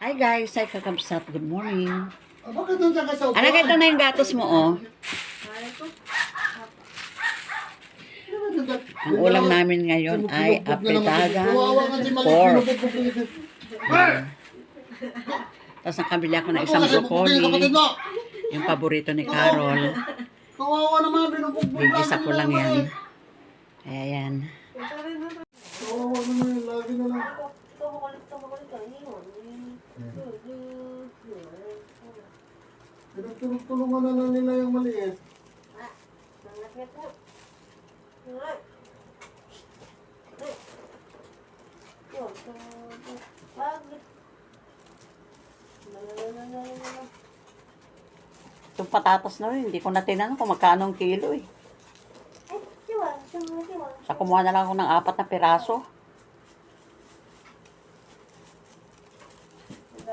Hi guys, hi kakabsat. Good morning. Ah, bakit nandiyan ka sa upuan? Anak, ito na yung gatos mo, oh. Ang ulam namin ngayon ay apritagang pork. Tapos nakabili ako ng isang broccoli, yung paborito ni Carol. Kawawa naman, binubugbog Gigisa ko lang yan. Kaya yan. Kawawa naman lagi na lang. Pinagtulong-tulungan na lang nila yung maliit. Itong patatas na rin, hindi ko na tinanong kung magkano ang kilo eh. Sa kumuha na lang ako ng apat na piraso.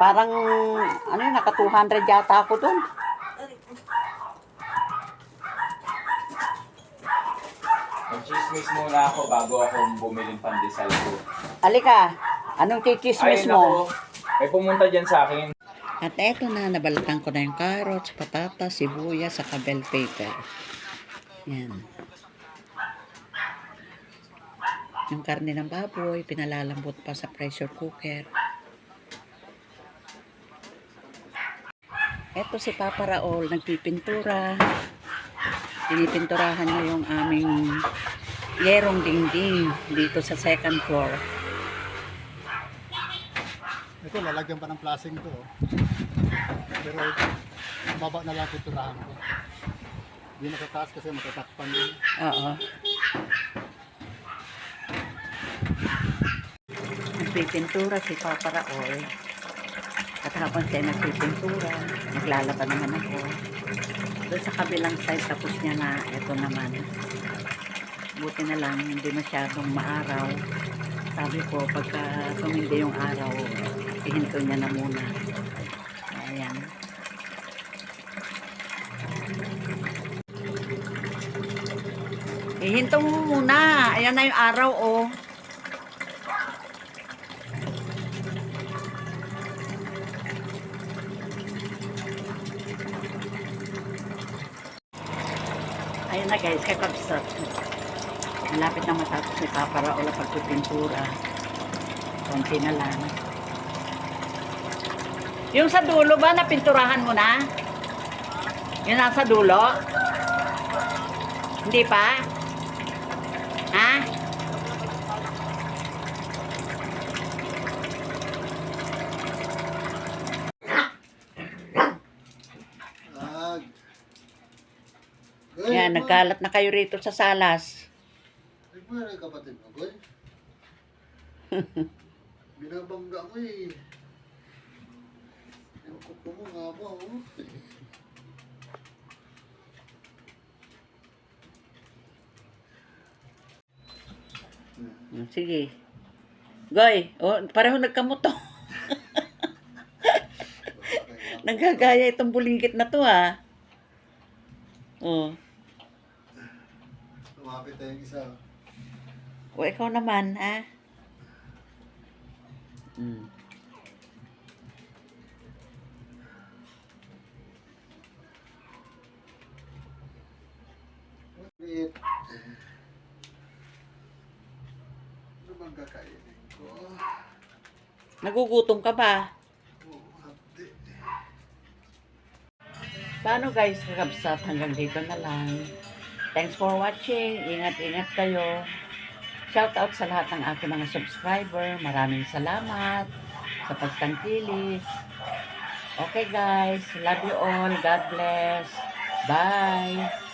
Parang, ano yun, naka 200 yata ako doon. Mag-chismis muna ako bago ako bumili ng pandesal ko. Halika, anong Ayun mo? ako, may pumunta dyan sa akin. At eto na, nabalatan ko na yung carrots, patatas, sibuyas, sa bell pepper. Yan. Yung karne ng baboy, pinalalambot pa sa pressure cooker. Eto si Papa Raol, nagpipintura. Pinipinturahan niya yung aming yerong dingding dito sa second floor. Ito, lalagyan pa ng plasing to. oh. Pero, baba na lang piturahan ko. Hindi nakataas kasi matatakpan din. Oo. Nagpipintura si Papa Raoy. At habang siya nagpipintura, naglalaba naman ako. Doon sa kabilang side, tapos niya na ito naman. Buti na lang, hindi masyadong maaraw. Sabi ko, pagka tumindi yung araw, ihinto niya na muna. Ayan. Ihinto mo muna. Ayan na yung araw, oh. Ayun na guys, kakabsat. Malapit na matapos ni Papa Raul ang pagpipintura. Konti na lang. Yung sa dulo ba, napinturahan mo na? Yung nasa dulo? Hindi pa? Ha? Ag. Yan, nagkalat na kayo rito sa salas. Ay, mo yan kapatid mo, boy. Binabangga mo eh. Yung kuko mo nga ba, oh. Hmm, Sige. Goy, oh, pareho nagkamuto. Nagagaya itong bulingkit na to, ha? Oh. Lumapit na yung isa. O, ikaw naman, ha? Hmm. Wait. Ano bang kakainin ko? Nagugutom ka ba? Oh. Paano guys, kakabsat? Hanggang dito na lang. Thanks for watching. Ingat-ingat kayo. Shout out sa lahat ng aking mga subscriber. Maraming salamat sa pagtangkilik. Okay guys, love you all. God bless. Bye.